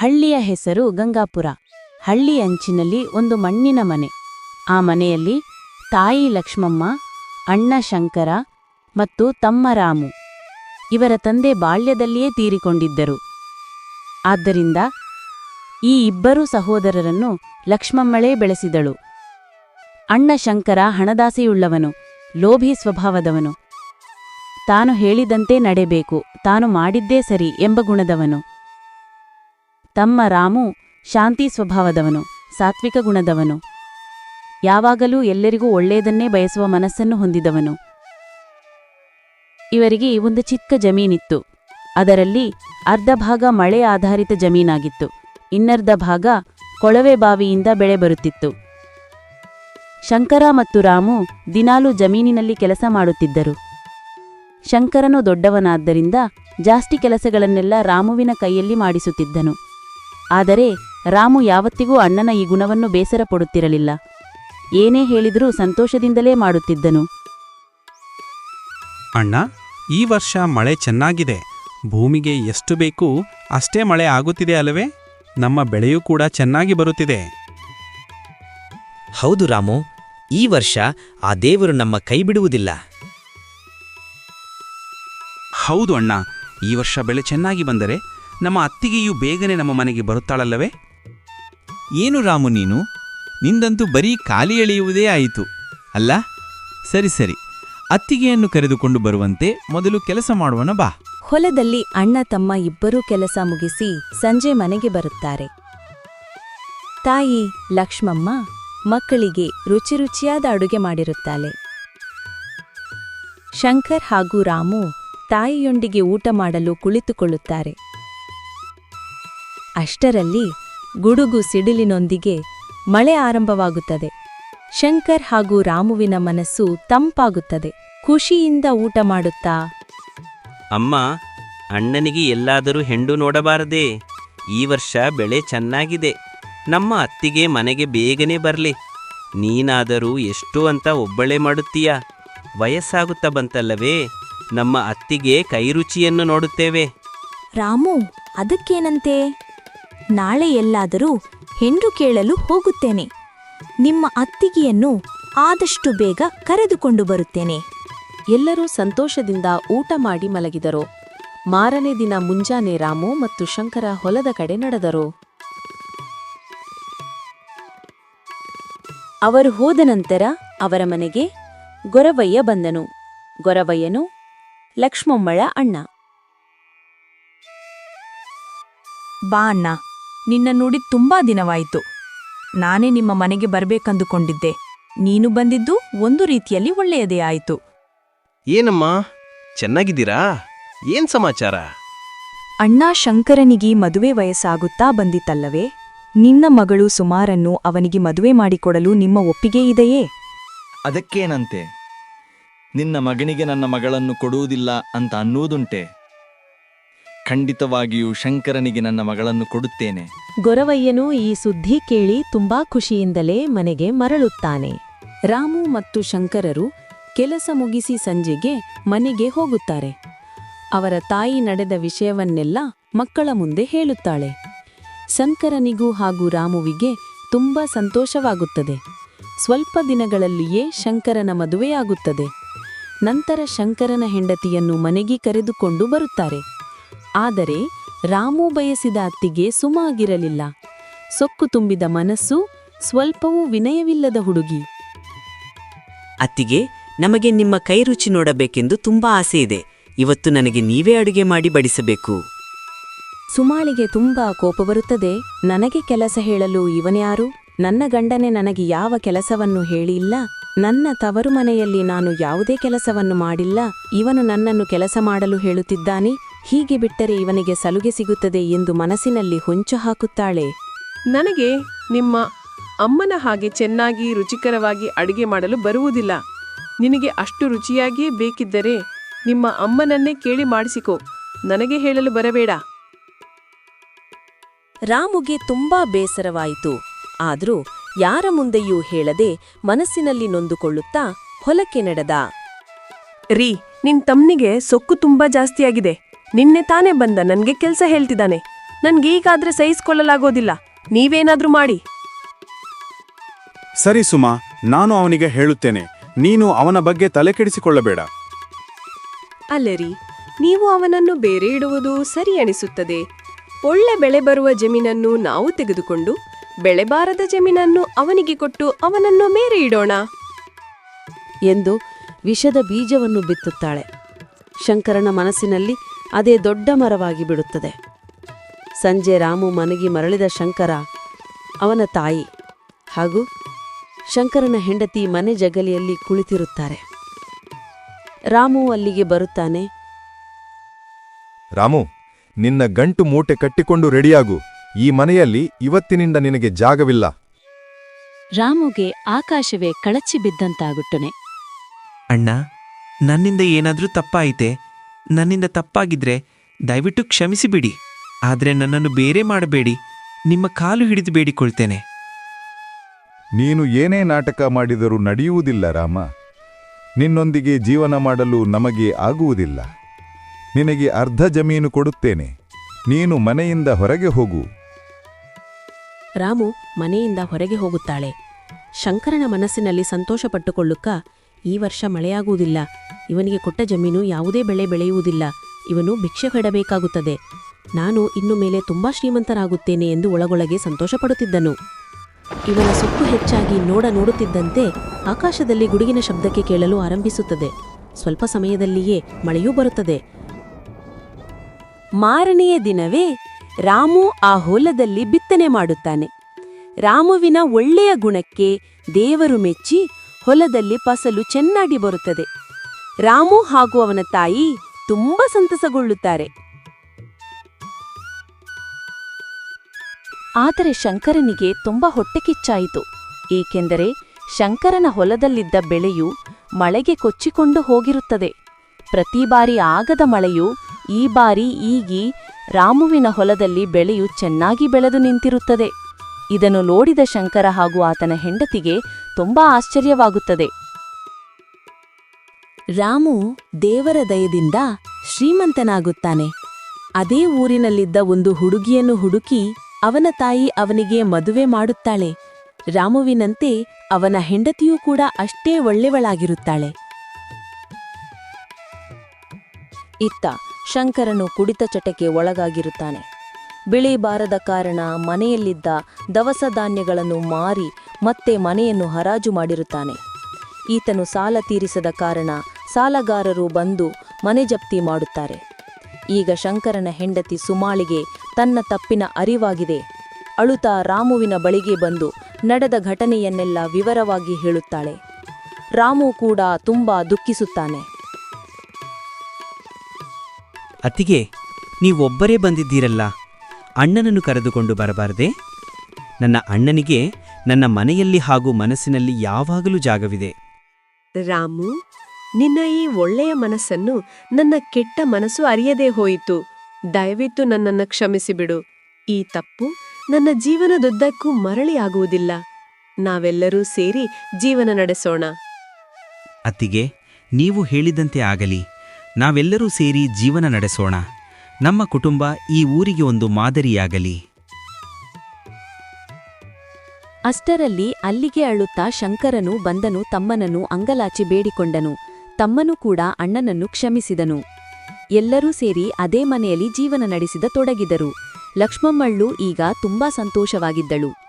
ಹಳ್ಳಿಯ ಹೆಸರು ಗಂಗಾಪುರ. ಹಳ್ಳಿ ಅಂಚಿನಲ್ಲಿ ಒಂದು ಮಣ್ಣಿನ ಮನೆ. ಆ ಮನೆಯಲ್ಲಿ ತಾಯಿ ಲಕ್ಷ್ಮಮ್ಮ, ಅಣ್ಣ ಶಂಕರ ಮತ್ತು ತಮ್ಮ ರಾಮು. ಇವರ ತಂದೆ ಬಾಲ್ಯದಲ್ಲಿಯೇ ತೀರಿಕೊಂಡಿದ್ದರು. ಆದ್ದರಿಂದ ಈ ಇಬ್ಬರು ಸಹೋದರರನ್ನು ಲಕ್ಷ್ಮಮ್ಮಳೇ ಬೆಳೆಸಿದಳು. ಅಣ್ಣ ಶಂಕರ ಹಣದಾಸೆಯುಳ್ಳವನು, ಲೋಭಿ ಸ್ವಭಾವದವನು. ತಾನು ಹೇಳಿದಂತೆ ನಡೆಬೇಕು, ತಾನು ಮಾಡಿದ್ದೇ ಸರಿ ಎಂಬ ಗುಣದವನು. ತಮ್ಮ ರಾಮು ಶಾಂತಿ ಸ್ವಭಾವದವನು, ಸಾತ್ವಿಕ ಗುಣದವನು. ಯಾವಾಗಲೂ ಎಲ್ಲರಿಗೂ ಒಳ್ಳೆಯದನ್ನೇ ಬಯಸುವ ಮನಸ್ಸನ್ನು ಹೊಂದಿದವನು. ಇವರಿಗೆ ಒಂದು ಚಿಕ್ಕ ಜಮೀನಿತ್ತು. ಅದರಲ್ಲಿ ಅರ್ಧ ಭಾಗ ಮಳೆ ಆಧಾರಿತ ಜಮೀನಾಗಿತ್ತು. ಇನ್ನರ್ಧ ಭಾಗ ಕೊಳವೆ ಬಾವಿಯಿಂದ ಬೆಳೆ ಬರುತ್ತಿತ್ತು. ಶಂಕರ ಮತ್ತು ರಾಮು ದಿನಾಲೂ ಜಮೀನಿನಲ್ಲಿ ಕೆಲಸ ಮಾಡುತ್ತಿದ್ದರು. ಶಂಕರನು ದೊಡ್ಡವನಾದ್ದರಿಂದ ಜಾಸ್ತಿ ಕೆಲಸಗಳನ್ನೆಲ್ಲ ರಾಮುವಿನ ಕೈಯಲ್ಲಿ ಮಾಡಿಸುತ್ತಿದ್ದನು. ಆದರೆ ರಾಮು ಯಾವತ್ತಿಗೂ ಅಣ್ಣನ ಈ ಗುಣವನ್ನು ಬೇಸರ ಪಡುತ್ತಿರಲಿಲ್ಲ ಏನೇ ಹೇಳಿದರೂ ಸಂತೋಷದಿಂದಲೇ ಮಾಡುತ್ತಿದ್ದನು. ಅಣ್ಣ ಈ ವರ್ಷ ಮಳೆ ಚೆನ್ನಾಗಿದೆ. ಭೂಮಿಗೆ ಎಷ್ಟು ಬೇಕು ಅಷ್ಟೇ ಮಳೆ ಆಗುತ್ತಿದೆ ಅಲ್ಲವೇ? ನಮ್ಮ ಬೆಳೆಯೂ ಕೂಡ ಚೆನ್ನಾಗಿ ಬರುತ್ತಿದೆ. ಹೌದು ರಾಮು ಈ ವರ್ಷ ಆ ದೇವರು ನಮ್ಮ ಕೈ ಬಿಡುವುದಿಲ್ಲ ಹೌದು ಅಣ್ಣ ಈ ವರ್ಷ ಬೆಳೆ ಚೆನ್ನಾಗಿ ಬಂದರೆ ನಮ್ಮ ಅತ್ತಿಗೆಯು ಬೇಗನೆ ನಮ್ಮ ಮನೆಗೆ ಬರುತ್ತಾಳಲ್ಲವೇ? ಏನು ರಾಮು ನೀನು? ನಿಂದಂತೂ ಬರೀ ಖಾಲಿ ಎಳೆಯುವುದೇ ಆಯಿತು. ಅಲ್ಲ ಸರಿ ಸರಿ. ಅತ್ತಿಗೆಯನ್ನು ಕರೆದುಕೊಂಡು ಬರುವಂತೆ ಮೊದಲು ಕೆಲಸ ಮಾಡುವನ ಬಾ. ಹೊಲದಲ್ಲಿ ಅಣ್ಣ ತಮ್ಮ ಇಬ್ಬರೂ ಕೆಲಸ ಮುಗಿಸಿ ಸಂಜೆ ಮನೆಗೆ ಬರುತ್ತಾರೆ. ತಾಯಿ ಲಕ್ಷ್ಮಮ್ಮ ಮಕ್ಕಳಿಗೆ ರುಚಿ ರುಚಿಯಾದ ಅಡುಗೆ ಮಾಡಿರುತ್ತಾಳೆ. ಶಂಕರ್ ಹಾಗೂ ರಾಮು ತಾಯಿಯೊಂದಿಗೆ ಊಟ ಮಾಡಲು ಕುಳಿತುಕೊಳ್ಳುತ್ತಾರೆ. ಅಷ್ಟರಲ್ಲಿ ಗುಡುಗು ಸಿಡಿಲಿನೊಂದಿಗೆ ಮಳೆ ಆರಂಭವಾಗುತ್ತದೆ. ಶಂಕರ್ ಹಾಗೂ ರಾಮುವಿನ ಮನಸ್ಸು ತಂಪಾಗುತ್ತದೆ. ಖುಷಿಯಿಂದ ಊಟ ಮಾಡುತ್ತಾ? ಅಮ್ಮ ಅಣ್ಣನಿಗೆ ಎಲ್ಲಾದರೂ ಹೆಂಡು ನೋಡಬಾರದೆ. ಈ ವರ್ಷ ಬೆಳೆ ಚೆನ್ನಾಗಿದೆ. ನಮ್ಮ ಅತ್ತಿಗೆ ಮನೆಗೆ ಬೇಗನೆ ಬರಲಿ. ನೀನಾದರೂ ಎಷ್ಟು ಅಂತ ಒಬ್ಬಳೆ ಮಾಡುತ್ತೀಯ? ವಯಸ್ಸಾಗುತ್ತಾ ಬಂತಲ್ಲವೇ? ನಮ್ಮ ಅತ್ತಿಗೆ ಕೈರುಚಿಯನ್ನು ನೋಡುತ್ತೇವೆ. ರಾಮು ಅದಕ್ಕೇನಂತೆ? ನಾಳೆ ಎಲ್ಲಾದರೂ ಹೆಂಡು ಕೇಳಲು ಹೋಗುತ್ತೇನೆ. ನಿಮ್ಮ ಅತ್ತಿಗೆಯನ್ನು ಆದಷ್ಟು ಬೇಗ ಕರೆದುಕೊಂಡು ಬರುತ್ತೇನೆ. ಎಲ್ಲರೂ ಸಂತೋಷದಿಂದ ಊಟ ಮಾಡಿ ಮಲಗಿದರು. ಮಾರನೇ ದಿನ ಮುಂಜಾನೆ ರಾಮು ಮತ್ತು ಶಂಕರ ಹೊಲದ ಕಡೆ ನಡೆದರು. ಅವರು ಹೋದ ನಂತರ ಅವರ ಮನೆಗೆ ಗೊರವಯ್ಯ ಬಂದನು. ಗೊರವಯ್ಯನು ಲಕ್ಷ್ಮಮ್ಮಳ ಅಣ್ಣ. ಬಾ ಅಣ್ಣ. ನಿನ್ನ ನೋಡಿ ತುಂಬಾ ದಿನವಾಯಿತು. ನಾನೇ ನಿಮ್ಮ ಮನೆಗೆ ಬರಬೇಕಂದುಕೊಂಡಿದ್ದೆ. ನೀನು ಬಂದಿದ್ದು ಒಂದು ರೀತಿಯಲ್ಲಿ ಒಳ್ಳೆಯದೇ ಆಯಿತು. ಏನಮ್ಮ? ಚೆನ್ನಾಗಿದ್ದೀರಾ? ಏನ್ ಸಮಾಚಾರ? ಅಣ್ಣ ಶಂಕರನಿಗೆ ಮದುವೆ ವಯಸ್ಸಾಗುತ್ತಾ ಬಂದಿತ್ತಲ್ಲವೇ? ನಿನ್ನ ಮಗಳು ಸುಮಾರನ್ನು ಅವನಿಗೆ ಮದುವೆ ಮಾಡಿಕೊಡಲು ನಿಮ್ಮ ಒಪ್ಪಿಗೆ ಇದೆಯೇ? ಅದಕ್ಕೇನಂತೆ? ನಿನ್ನ ಮಗನಿಗೆ ನನ್ನ ಮಗಳನ್ನು ಕೊಡುವುದಿಲ್ಲ ಅಂತ ಅನ್ನುವುದುಂಟೆ ಖಂಡಿತವಾಗಿಯೂ ಶಂಕರನಿಗೆ ನನ್ನ ಮಗಳನ್ನು ಕೊಡುತ್ತೇನೆ. ಗೊರವಯ್ಯನು ಈ ಸುದ್ದಿ ಕೇಳಿ ತುಂಬಾ ಖುಷಿಯಿಂದಲೇ ಮನೆಗೆ ಮರಳುತ್ತಾನೆ. ರಾಮು ಮತ್ತು ಶಂಕರರು ಕೆಲಸ ಮುಗಿಸಿ ಸಂಜೆಗೆ ಮನೆಗೆ ಹೋಗುತ್ತಾರೆ. ಅವರ ತಾಯಿ ನಡೆದ ವಿಷಯವನ್ನೆಲ್ಲ ಮಕ್ಕಳ ಮುಂದೆ ಹೇಳುತ್ತಾಳೆ. ಶಂಕರನಿಗೂ ಹಾಗೂ ರಾಮುವಿಗೆ ತುಂಬಾ ಸಂತೋಷವಾಗುತ್ತದೆ. ಸ್ವಲ್ಪ ದಿನಗಳಲ್ಲಿಯೇ ಶಂಕರನ ಮದುವೆಯಾಗುತ್ತದೆ. ನಂತರ ಶಂಕರನ ಹೆಂಡತಿಯನ್ನು ಮನೆಗೆ ಕರೆದುಕೊಂಡು ಬರುತ್ತಾರೆ. ಆದರೆ ರಾಮು ಬಯಸಿದ ಅತ್ತಿಗೆ ಸುಮಾಗಿರಲಿಲ್ಲ. ಸೊಕ್ಕು ತುಂಬಿದ ಮನಸ್ಸು ಸ್ವಲ್ಪವೂ ವಿನಯವಿಲ್ಲದ ಹುಡುಗಿ. ಅತ್ತಿಗೆ ನಮಗೆ ನಿಮ್ಮ ಕೈರುಚಿ ನೋಡಬೇಕೆಂದು ತುಂಬಾ ಆಸೆ ಇದೆ ಇವತ್ತು ನನಗೆ ನೀವೇ ಅಡುಗೆ ಮಾಡಿ ಬಡಿಸಬೇಕು. ಸುಮಾಳಿಗೆ ತುಂಬಾ ಕೋಪ ಬರುತ್ತದೆ. ನನಗೆ ಕೆಲಸ ಹೇಳಲು ಇವನ್ಯಾರು ನನ್ನ ಗಂಡನೆ ನನಗೆ ಯಾವ ಕೆಲಸವನ್ನು ಹೇಳಿಲ್ಲ. ನನ್ನ ತವರು ಮನೆಯಲ್ಲಿ ನಾನು ಯಾವುದೇ ಕೆಲಸವನ್ನು ಮಾಡಿಲ್ಲ. ಇವನು ನನ್ನನ್ನು ಕೆಲಸ ಮಾಡಲು ಹೇಳುತ್ತಿದ್ದಾನೆ. ಹೀಗೆ ಬಿಟ್ಟರೆ ಇವನಿಗೆ ಸಲುಗೆ ಸಿಗುತ್ತದೆ ಎಂದು ಮನಸ್ಸಿನಲ್ಲಿ ಹೊಂಚು ಹಾಕುತ್ತಾಳೆ. ನನಗೆ ನಿಮ್ಮ ಅಮ್ಮನ ಹಾಗೆ ಚೆನ್ನಾಗಿ ರುಚಿಕರವಾಗಿ ಅಡುಗೆ ಮಾಡಲು ಬರುವುದಿಲ್ಲ. ನಿನಗೆ ಅಷ್ಟು ರುಚಿಯಾಗಿಯೇ ಬೇಕಿದ್ದರೆ ನಿಮ್ಮ ಅಮ್ಮನನ್ನೇ ಕೇಳಿ ಮಾಡಿಸಿಕೋ. ನನಗೆ ಹೇಳಲು ಬರಬೇಡ. ರಾಮುಗೆ ತುಂಬಾ ಬೇಸರವಾಯಿತು. ಆದರೂ ಯಾರ ಮುಂದೆಯೂ ಹೇಳದೆ ಮನಸ್ಸಿನಲ್ಲಿ ನೊಂದುಕೊಳ್ಳುತ್ತಾ ಹೊಲಕ್ಕೆ ನಡೆದ. ರೀ ನಿನ್ ತಮ್ಮನಿಗೆ ಸೊಕ್ಕು ತುಂಬಾ ಜಾಸ್ತಿಯಾಗಿದೆ. ನಿನ್ನೆ ತಾನೇ ಬಂದ ನನ್ಗೆ ಕೆಲ್ಸ ಹೇಳ್ತಿದ್ದಾನೆ. ನನ್ಗೀಗಾದ್ರೆ ಸಹಿಸ್ಕೊಳ್ಳಲಾಗೋದಿಲ್ಲ. ನೀವೇನಾದ್ರೂ ಮಾಡಿ. ಸರಿ ಸುಮಾ ನಾನು ಅವನಿಗೆ ಹೇಳುತ್ತೇನೆ. ನೀನು ಅವನ ಬಗ್ಗೆ ತಲೆಕೆಡಿಸಿಕೊಳ್ಳಬೇಡ ಅಲ್ಲರಿ ನೀವು ಅವನನ್ನು ಬೇರೆ ಇಡುವುದು ಸರಿ ಅನಿಸುತ್ತದೆ. ಒಳ್ಳೆ ಬೆಳೆ ಬರುವ ಜಮೀನನ್ನು ನಾವು ತೆಗೆದುಕೊಂಡು ಬೆಳೆ ಬಾರದ ಜಮೀನನ್ನು ಅವನಿಗೆ ಕೊಟ್ಟು ಅವನನ್ನು ಮೇರೆ ಇಡೋಣ. ಎಂದು ವಿಷದ ಬೀಜವನ್ನು ಬಿತ್ತುತ್ತಾಳೆ. ಶಂಕರನ ಮನಸ್ಸಿನಲ್ಲಿ ಅದೇ ದೊಡ್ಡ ಮರವಾಗಿ ಬಿಡುತ್ತದೆ. ಸಂಜೆ ರಾಮು ಮನೆಗೆ ಮರಳಿದ ಶಂಕರ ಅವನ ತಾಯಿ ಹಾಗೂ ಶಂಕರನ ಹೆಂಡತಿ ಮನೆ ಜಗಲಿಯಲ್ಲಿ ಕುಳಿತಿರುತ್ತಾರೆ. ರಾಮು ಅಲ್ಲಿಗೆ ಬರುತ್ತಾನೆ. ರಾಮು ನಿನ್ನ ಗಂಟು ಮೂಟೆ ಕಟ್ಟಿಕೊಂಡು ರೆಡಿಯಾಗು. ಈ ಮನೆಯಲ್ಲಿ ಇವತ್ತಿನಿಂದ ನಿನಗೆ ಜಾಗವಿಲ್ಲ. ರಾಮುಗೆ ಆಕಾಶವೇ ಕಳಚಿ ಬಿದ್ದಂತಾಗುಟ್ಟನೆ ಅಣ್ಣ ನನ್ನಿಂದ ಏನಾದ್ರೂ ತಪ್ಪಾಯಿತೆ? ನನ್ನಿಂದ ತಪ್ಪಾಗಿದ್ರೆ ದಯವಿಟ್ಟು ಕ್ಷಮಿಸಿಬಿಡಿ. ಆದರೆ ನನ್ನನ್ನು ಬೇರೆ ಮಾಡಬೇಡಿ. ನಿಮ್ಮ ಕಾಲು ಹಿಡಿದು ಬೇಡಿಕೊಳ್ತೇನೆ. ನೀನು ಏನೇ ನಾಟಕ ಮಾಡಿದರೂ ನಡೆಯುವುದಿಲ್ಲ ರಾಮ. ನಿನ್ನೊಂದಿಗೆ ಜೀವನ ಮಾಡಲು ನಮಗೆ ಆಗುವುದಿಲ್ಲ. ನಿನಗೆ ಅರ್ಧ ಜಮೀನು ಕೊಡುತ್ತೇನೆ. ನೀನು ಮನೆಯಿಂದ ಹೊರಗೆ ಹೋಗು. ರಾಮು ಮನೆಯಿಂದ ಹೊರಗೆ ಹೋಗುತ್ತಾಳೆ. ಶಂಕರನ ಮನಸ್ಸಿನಲ್ಲಿ ಸಂತೋಷಪಟ್ಟುಕೊಳ್ಳುಕ್ಕ ಈ ವರ್ಷ ಮಳೆಯಾಗುವುದಿಲ್ಲ. ಇವನಿಗೆ ಕೊಟ್ಟ ಜಮೀನು ಯಾವುದೇ ಬೆಳೆ ಬೆಳೆಯುವುದಿಲ್ಲ. ಇವನು ಭಿಕ್ಷೆ ಹೊಡಬೇಕಾಗುತ್ತದೆ ನಾನು ಇನ್ನು ಮೇಲೆ ತುಂಬಾ ಶ್ರೀಮಂತರಾಗುತ್ತೇನೆ ಎಂದು ಒಳಗೊಳಗೆ ಸಂತೋಷಪಡುತ್ತಿದ್ದನು. ಇವನ ಸುಕ್ಕು ಹೆಚ್ಚಾಗಿ ನೋಡ ನೋಡುತ್ತಿದ್ದಂತೆ ಆಕಾಶದಲ್ಲಿ ಗುಡುಗಿನ ಶಬ್ದಕ್ಕೆ ಕೇಳಲು ಆರಂಭಿಸುತ್ತದೆ. ಸ್ವಲ್ಪ ಸಮಯದಲ್ಲಿಯೇ ಮಳೆಯೂ ಬರುತ್ತದೆ. ಮಾರನೆಯ ದಿನವೇ ರಾಮು ಆ ಹೊಲದಲ್ಲಿ ಬಿತ್ತನೆ ಮಾಡುತ್ತಾನೆ. ರಾಮುವಿನ ಒಳ್ಳೆಯ ಗುಣಕ್ಕೆ ದೇವರು ಮೆಚ್ಚಿ ಹೊಲದಲ್ಲಿ ಫಸಲು ಚೆನ್ನಾಗಿ ಬರುತ್ತದೆ. ರಾಮು ಹಾಗೂ ಅವನ ತಾಯಿ ತುಂಬಾ ಸಂತಸಗೊಳ್ಳುತ್ತಾರೆ. ಆದರೆ ಶಂಕರನಿಗೆ ತುಂಬಾ ಹೊಟ್ಟೆಕಿಚ್ಚಾಯಿತು ಏಕೆಂದರೆ ಶಂಕರನ ಹೊಲದಲ್ಲಿದ್ದ ಬೆಳೆಯು ಮಳೆಗೆ ಕೊಚ್ಚಿಕೊಂಡು ಹೋಗಿರುತ್ತದೆ. ಪ್ರತಿ ಬಾರಿ ಆಗದ ಮಳೆಯು ಈ ಬಾರಿ ಈಗಿ ರಾಮುವಿನ ಹೊಲದಲ್ಲಿ ಬೆಳೆಯು ಚೆನ್ನಾಗಿ ಬೆಳೆದು ನಿಂತಿರುತ್ತದೆ. ಇದನ್ನು ನೋಡಿದ ಶಂಕರ ಹಾಗೂ ಆತನ ಹೆಂಡತಿಗೆ ತುಂಬಾ ಆಶ್ಚರ್ಯವಾಗುತ್ತದೆ. ರಾಮು ದೇವರ ದಯದಿಂದ ಶ್ರೀಮಂತನಾಗುತ್ತಾನೆ. ಅದೇ ಊರಿನಲ್ಲಿದ್ದ ಒಂದು ಹುಡುಗಿಯನ್ನು ಹುಡುಕಿ ಅವನ ತಾಯಿ ಅವನಿಗೆ ಮದುವೆ ಮಾಡುತ್ತಾಳೆ. ರಾಮುವಿನಂತೆ ಅವನ ಹೆಂಡತಿಯೂ ಕೂಡ ಅಷ್ಟೇ ಒಳ್ಳೆವಳಾಗಿರುತ್ತಾಳೆ ಇತ್ತ ಶಂಕರನು ಕುಡಿತ ಚಟಕ್ಕೆ ಒಳಗಾಗಿರುತ್ತಾನೆ. ಬಿಳಿ ಬಾರದ ಕಾರಣ ಮನೆಯಲ್ಲಿದ್ದ ದವಸ ಧಾನ್ಯಗಳನ್ನು ಮಾರಿ ಮತ್ತೆ ಮನೆಯನ್ನು ಹರಾಜು ಮಾಡಿರುತ್ತಾನೆ. ಈತನು ಸಾಲ ತೀರಿಸದ ಕಾರಣ ಸಾಲಗಾರರು ಬಂದು ಮನೆ ಜಪ್ತಿ ಮಾಡುತ್ತಾರೆ. ಈಗ ಶಂಕರನ ಹೆಂಡತಿ ಸುಮಾಳಿಗೆ ತನ್ನ ತಪ್ಪಿನ ಅರಿವಾಗಿದೆ. ಅಳುತ್ತಾ ರಾಮುವಿನ ಬಳಿಗೆ ಬಂದು ನಡೆದ ಘಟನೆಯನ್ನೆಲ್ಲ ವಿವರವಾಗಿ ಹೇಳುತ್ತಾಳೆ. ರಾಮು ಕೂಡ ತುಂಬಾ ದುಃಖಿಸುತ್ತಾನೆ. ಅತಿಗೆ ನೀವೊಬ್ಬರೇ ಬಂದಿದ್ದೀರಲ್ಲ. ಅಣ್ಣನನ್ನು ಕರೆದುಕೊಂಡು ಬರಬಾರದೆ? ನನ್ನ ಅಣ್ಣನಿಗೆ ನನ್ನ ಮನೆಯಲ್ಲಿ ಹಾಗೂ ಮನಸ್ಸಿನಲ್ಲಿ ಯಾವಾಗಲೂ ಜಾಗವಿದೆ. ರಾಮು ನಿನ್ನ ಈ ಒಳ್ಳೆಯ ಮನಸ್ಸನ್ನು ನನ್ನ ಕೆಟ್ಟ ಮನಸ್ಸು ಅರಿಯದೇ ಹೋಯಿತು. ದಯವಿಟ್ಟು ನನ್ನನ್ನು ಕ್ಷಮಿಸಿಬಿಡು. ಈ ತಪ್ಪು ನನ್ನ ಜೀವನದುದ್ದಕ್ಕೂ ಮರಳಿ ಆಗುವುದಿಲ್ಲ. ನಾವೆಲ್ಲರೂ ಸೇರಿ ಜೀವನ ನಡೆಸೋಣ. ಅತ್ತಿಗೆ ನೀವು ಹೇಳಿದಂತೆ ಆಗಲಿ. ನಾವೆಲ್ಲರೂ ಸೇರಿ ಜೀವನ ನಡೆಸೋಣ. ನಮ್ಮ ಕುಟುಂಬ ಈ ಊರಿಗೆ ಒಂದು ಮಾದರಿಯಾಗಲಿ. ಅಷ್ಟರಲ್ಲಿ ಅಲ್ಲಿಗೆ ಅಳುತ್ತಾ ಶಂಕರನು ಬಂದನು ತಮ್ಮನನ್ನು ಅಂಗಲಾಚಿ ಬೇಡಿಕೊಂಡನು. ತಮ್ಮನು ಕೂಡ ಅಣ್ಣನನ್ನು ಕ್ಷಮಿಸಿದನು. ಎಲ್ಲರೂ ಸೇರಿ ಅದೇ ಮನೆಯಲ್ಲಿ ಜೀವನ ನಡೆಸಿದ ತೊಡಗಿದರು. ಲಕ್ಷ್ಮಮ್ಮಳ್ಳು ಈಗ ತುಂಬಾ ಸಂತೋಷವಾಗಿದ್ದಳು.